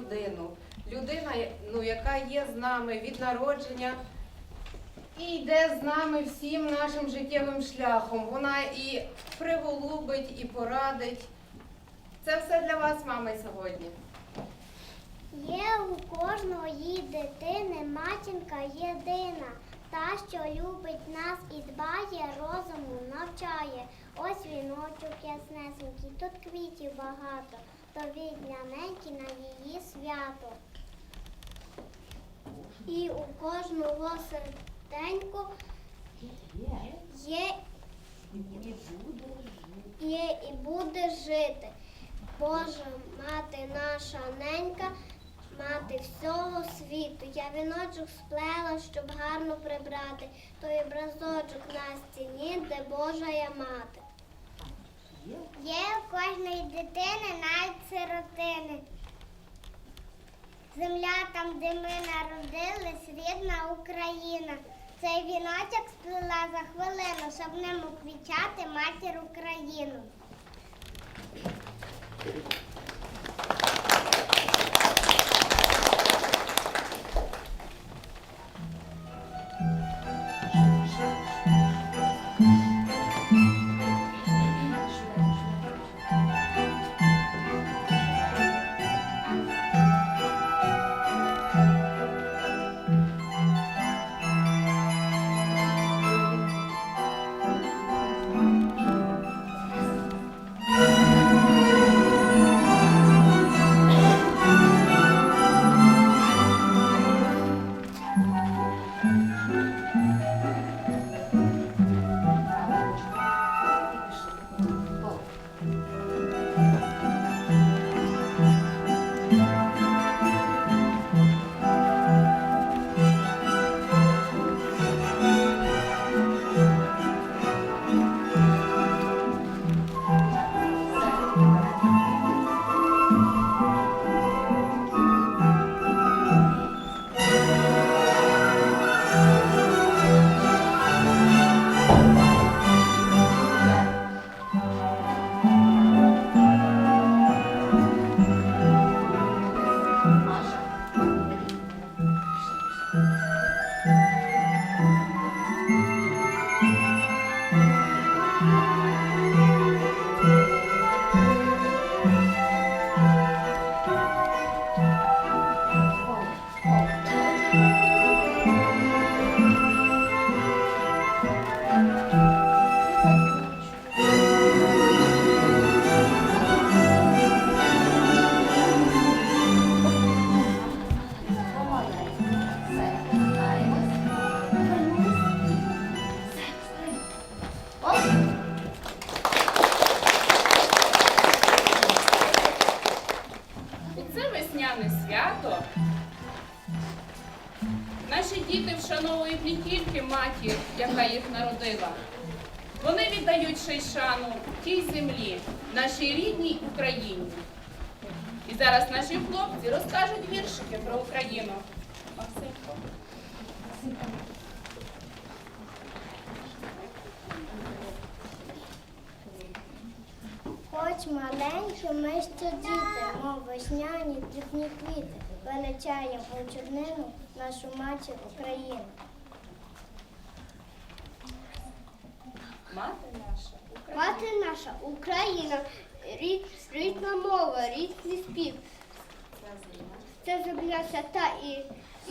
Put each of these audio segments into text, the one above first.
людину. Людина, ну, яка є з нами від народження і йде з нами всім нашим життєвим шляхом. Вона і приголубить, і порадить. Це все для вас, мами, сьогодні. Є у кожної дитини матінка єдина, та, що любить нас і дбає, розуму навчає. Ось віночок яснесенький, тут квітів багато, то від няненьки на її свято. І у кожного серденьку є є і буде жити. Божа мати наша ненька, мати всього світу. Я віночок сплела, щоб гарно прибрати, той образочок на стіні, де Божа я мати. Є у кожної дитини навіть сиротини. Земля там, де ми народились, рідна Україна. Цей віночок сплела за хвилину, щоб ним уквічати матір Україну. Хлопці розкажуть віршики про Україну. Максимко. Хоч маленькі ми ще діти, мов весняні дрібні квіти, величаємо у чорнину нашу матір Україну. Мати наша Україна. Мати наша Україна, рідна мова, рідний спів. Це земля свята і,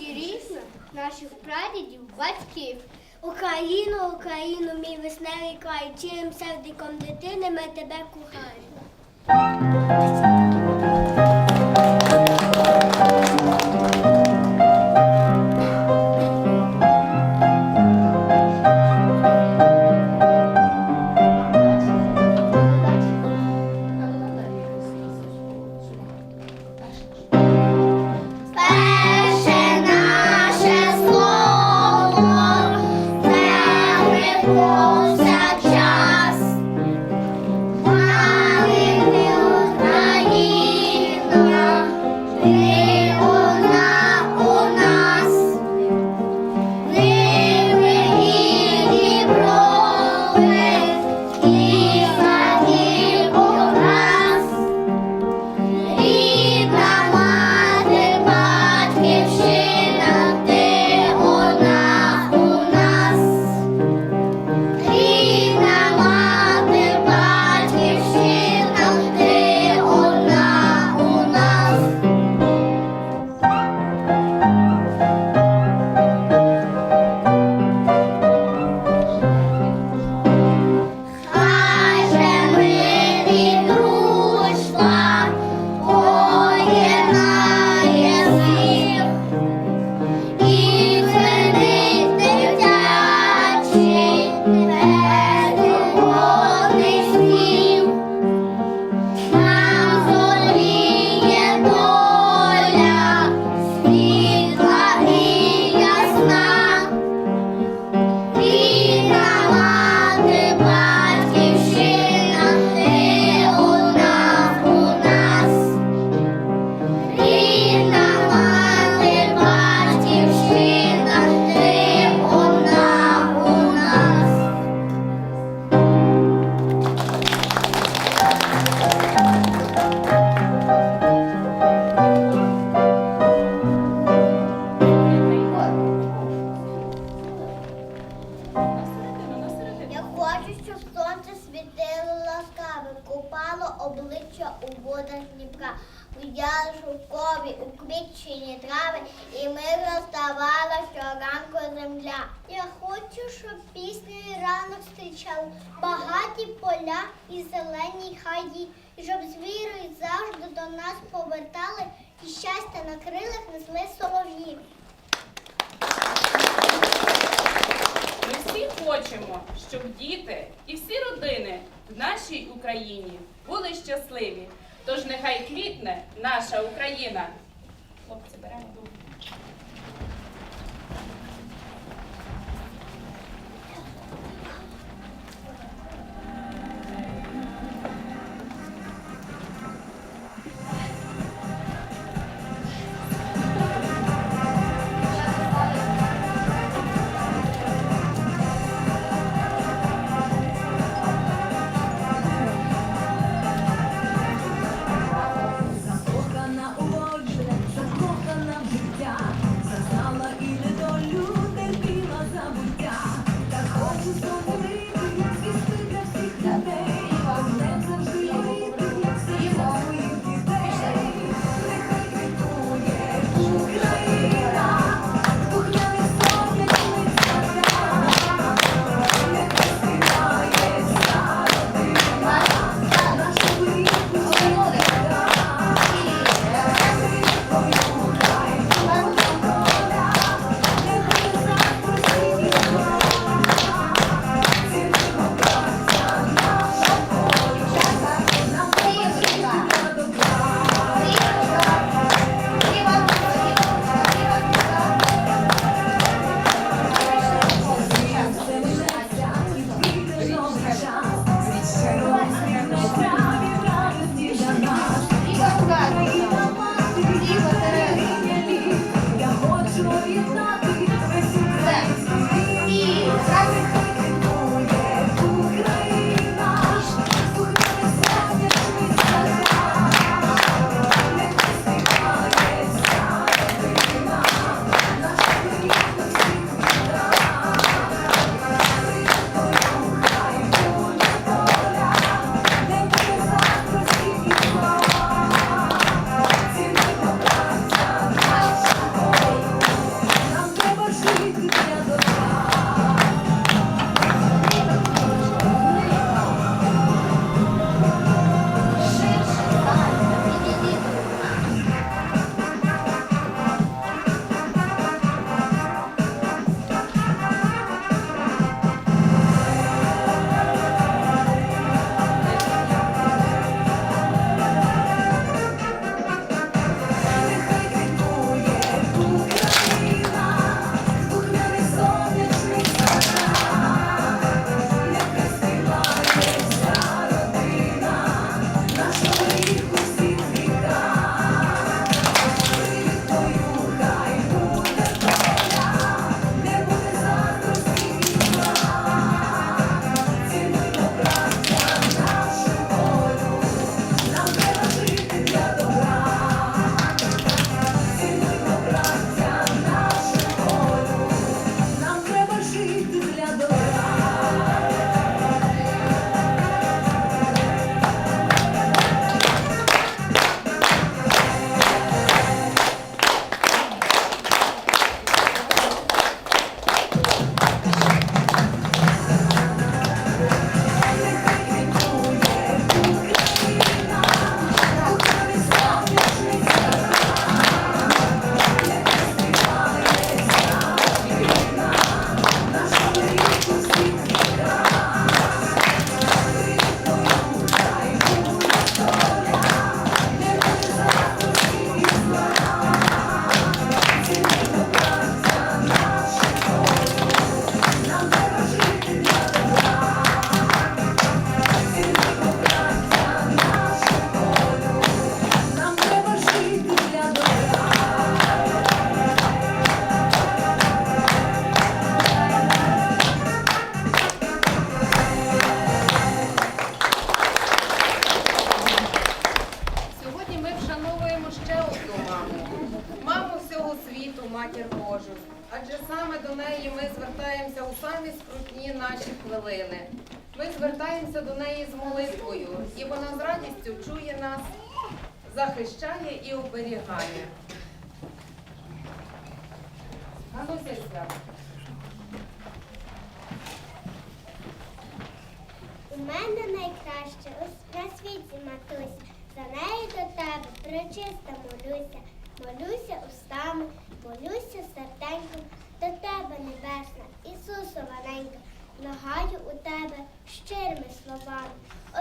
і рідна наших прадідів, батьків. Україну, Україну, мій весневий край, чим сердиком дитини ми тебе кохаємо. траві, у трави, і ми роздавала щоранку земля. Я хочу, щоб піснею ранок зустрічали багаті поля і зелені хаї, і щоб звіри завжди до нас повертали, і щастя на крилах несли солов'ї. Ми всі хочемо, щоб діти і всі родини в нашій Україні були щасливі. Тож нехай квітне наша Україна. Хлопці беремо. знаходимося у самі скрутні наші хвилини. Ми звертаємося до неї з молитвою, і вона з радістю чує нас, захищає і оберігає. Ганусяся. У мене найкраще ось на світі матуся. За неї до тебе прочиста молюся, молюся устами, молюся серденьком тебе небесна, Ісусованенька, нагаю у тебе щирими словами,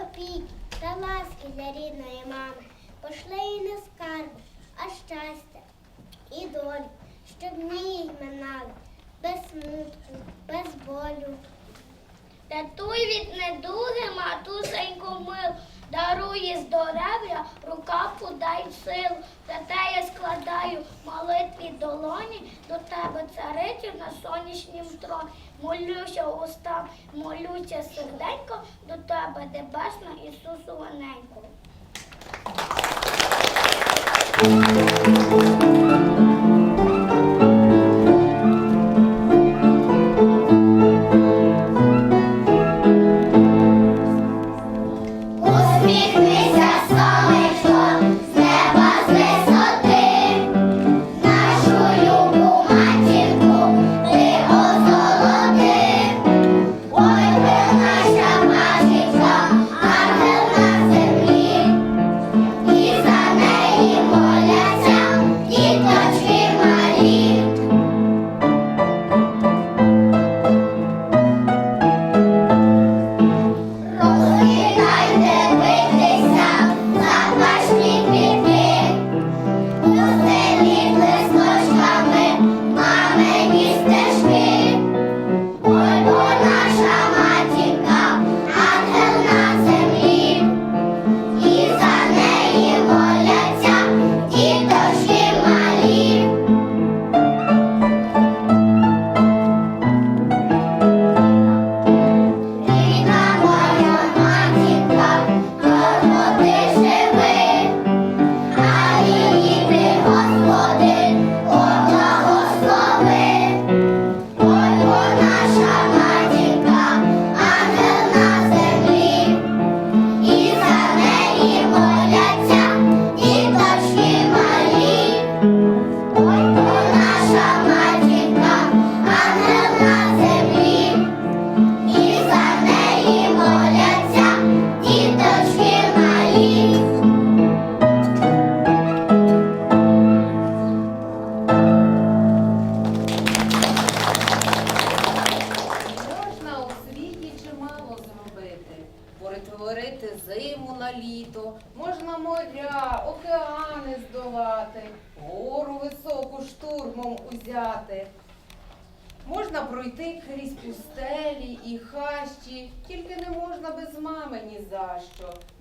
опіки та ласки для рідної мами, пошли їй не скарби, а щастя і долю, щоб дні минали, без смутку, без болю. Рятуй від недуги, матусеньку мил, дарує здоров'я, рука подай сил. За те я складаю молитві долоні до тебе, царицю на сонячнім троні. Молюся устам, молюся серденько, до тебе, небесна Ісусу Ваненько.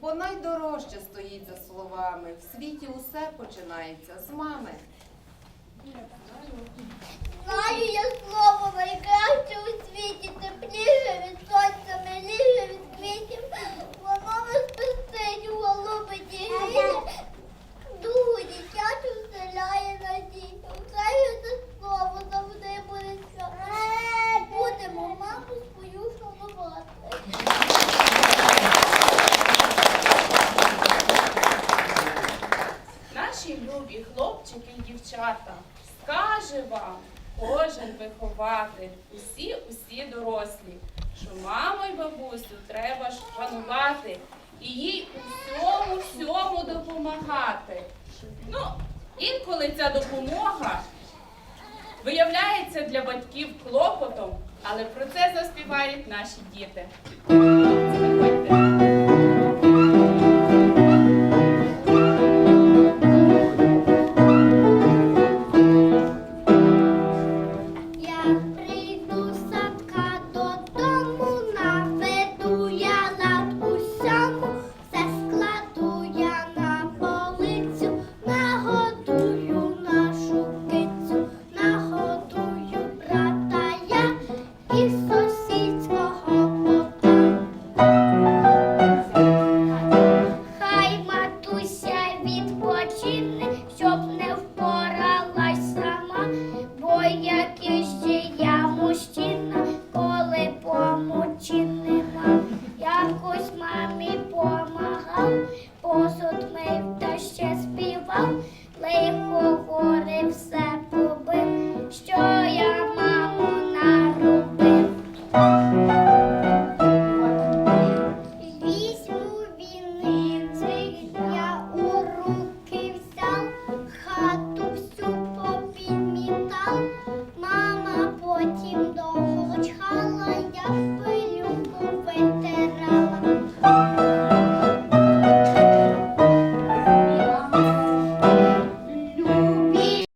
Бо найдорожче стоїть за словами. В світі усе починається з мами. Знаю я слово найкраще у світі, тепліше від сонця, миліше від квітів. Воно нас пестить, голубить. Дугу дитячу вселяє надію. Знаю це слово завжди буде. Будемо маму свою шанувати. Наші любі хлопчики і дівчата, скаже вам кожен вихователь, усі усі дорослі, що маму й бабусю треба шанувати і їй у всьому всьому допомагати. Ну, інколи ця допомога виявляється для батьків клопотом, але про це заспівають наші діти.